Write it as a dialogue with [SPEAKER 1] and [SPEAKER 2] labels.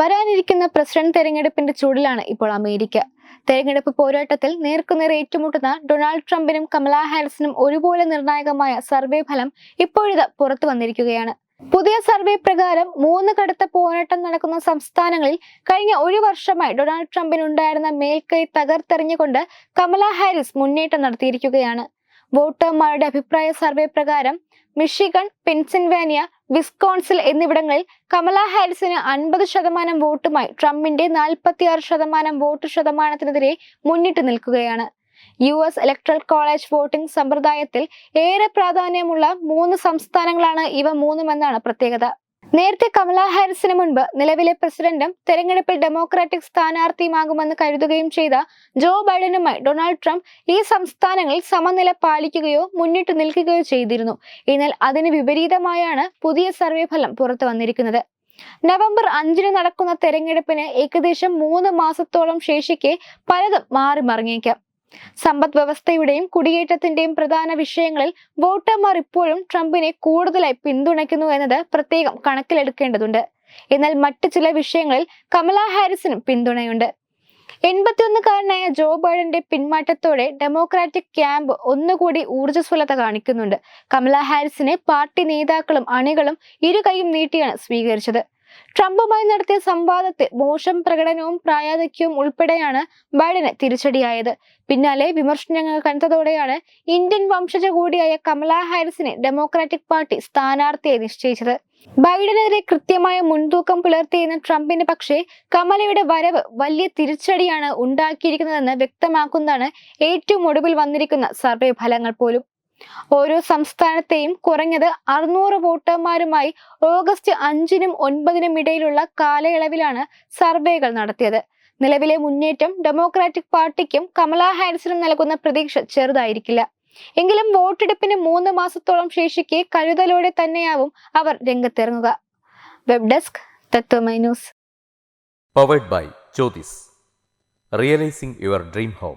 [SPEAKER 1] വരാനിരിക്കുന്ന പ്രസിഡന്റ് തെരഞ്ഞെടുപ്പിന്റെ ചൂടിലാണ് ഇപ്പോൾ അമേരിക്ക തെരഞ്ഞെടുപ്പ് പോരാട്ടത്തിൽ നേർക്കുനേർ ഏറ്റുമുട്ടുന്ന ഡൊണാൾഡ് ട്രംപിനും കമലാ ഹാരിസിനും ഒരുപോലെ നിർണായകമായ സർവേ ഫലം ഇപ്പോഴിത് പുറത്തു വന്നിരിക്കുകയാണ് പുതിയ സർവേ പ്രകാരം മൂന്ന് കടുത്ത പോരാട്ടം നടക്കുന്ന സംസ്ഥാനങ്ങളിൽ കഴിഞ്ഞ ഒരു വർഷമായി ഡൊണാൾഡ് ട്രംപിനുണ്ടായിരുന്ന മേൽക്കൈ തകർത്തെറിഞ്ഞുകൊണ്ട് കമലാ ഹാരിസ് മുന്നേറ്റം നടത്തിയിരിക്കുകയാണ് വോട്ടർമാരുടെ അഭിപ്രായ സർവേ പ്രകാരം മിഷിഗൺ പെൻസിൽവാനിയ വിസ്കോൺസിൽ എന്നിവിടങ്ങളിൽ കമല ഹാരിസിന് അൻപത് ശതമാനം വോട്ടുമായി ട്രംപിന്റെ നാൽപ്പത്തിയാറ് ശതമാനം വോട്ട് ശതമാനത്തിനെതിരെ മുന്നിട്ട് നിൽക്കുകയാണ് U S electoral college voting സമ്പ്രദായത്തിൽ ഏറെ പ്രാധാന്യമുള്ള മൂന്ന് സംസ്ഥാനങ്ങളാണ് ഇവ മൂന്നുമെന്നാണ് പ്രത്യേകത നേരത്തെ കമല ഹാരിസിന് മുൻപ് നിലവിലെ പ്രസിഡന്റും തെരഞ്ഞെടുപ്പിൽ ഡെമോക്രാറ്റിക് സ്ഥാനാർത്ഥിയുമാകുമെന്ന് കരുതുകയും ചെയ്ത ജോ ബൈഡനുമായി ഡൊണാൾഡ് ട്രംപ് ഈ സംസ്ഥാനങ്ങളിൽ സമനില പാലിക്കുകയോ മുന്നിട്ട് നിൽക്കുകയോ ചെയ്തിരുന്നു എന്നാൽ അതിന് വിപരീതമായാണ് പുതിയ സർവേ ഫലം പുറത്തു വന്നിരിക്കുന്നത് നവംബർ അഞ്ചിന് നടക്കുന്ന തെരഞ്ഞെടുപ്പിന് ഏകദേശം മൂന്ന് മാസത്തോളം ശേഷിക്കെ പലതും മാറി മറിഞ്ഞേക്കാം സമ്പദ് വ്യവസ്ഥയുടെയും കുടിയേറ്റത്തിന്റെയും പ്രധാന വിഷയങ്ങളിൽ വോട്ടർമാർ ഇപ്പോഴും ട്രംപിനെ കൂടുതലായി പിന്തുണയ്ക്കുന്നു എന്നത് പ്രത്യേകം കണക്കിലെടുക്കേണ്ടതുണ്ട് എന്നാൽ മറ്റു ചില വിഷയങ്ങളിൽ കമല ഹാരിസിനും പിന്തുണയുണ്ട് എൺപത്തിയൊന്നുകാരനായ ജോ ബൈഡന്റെ പിന്മാറ്റത്തോടെ ഡെമോക്രാറ്റിക് ക്യാമ്പ് ഒന്നുകൂടി ഊർജ്ജസ്വലത കാണിക്കുന്നുണ്ട് കമല ഹാരിസിനെ പാർട്ടി നേതാക്കളും അണികളും ഇരുകൈയും നീട്ടിയാണ് സ്വീകരിച്ചത് ട്രംപുമായി നടത്തിയ സംവാദത്തിൽ മോശം പ്രകടനവും പ്രായാധിക്യവും ഉൾപ്പെടെയാണ് ബൈഡന് തിരിച്ചടിയായത് പിന്നാലെ വിമർശനങ്ങൾ കനത്തതോടെയാണ് ഇന്ത്യൻ വംശജ കൂടിയായ കമല ഹാരിസിനെ ഡെമോക്രാറ്റിക് പാർട്ടി സ്ഥാനാർത്ഥിയെ നിശ്ചയിച്ചത് ബൈഡനെതിരെ കൃത്യമായ മുൻതൂക്കം പുലർത്തിയെന്ന ട്രംപിന് പക്ഷേ കമലയുടെ വരവ് വലിയ തിരിച്ചടിയാണ് ഉണ്ടാക്കിയിരിക്കുന്നതെന്ന് വ്യക്തമാക്കുന്നതാണ് ഏറ്റവും ഒടുവിൽ വന്നിരിക്കുന്ന സർവേ ഫലങ്ങൾ പോലും ഓരോ സംസ്ഥാനത്തെയും കുറഞ്ഞത് അറുന്നൂറ് വോട്ടർമാരുമായി ഓഗസ്റ്റ് അഞ്ചിനും ഒൻപതിനും ഇടയിലുള്ള കാലയളവിലാണ് സർവേകൾ നടത്തിയത് നിലവിലെ മുന്നേറ്റം ഡെമോക്രാറ്റിക് പാർട്ടിക്കും കമല ഹാരിസിനും നൽകുന്ന പ്രതീക്ഷ ചെറുതായിരിക്കില്ല എങ്കിലും വോട്ടെടുപ്പിന് മൂന്ന് മാസത്തോളം ശേഷിക്കെ കഴുതലോടെ തന്നെയാവും അവർ രംഗത്തിറങ്ങുക web desk Tatvamayi news
[SPEAKER 2] powered by Jyothis realising your dream home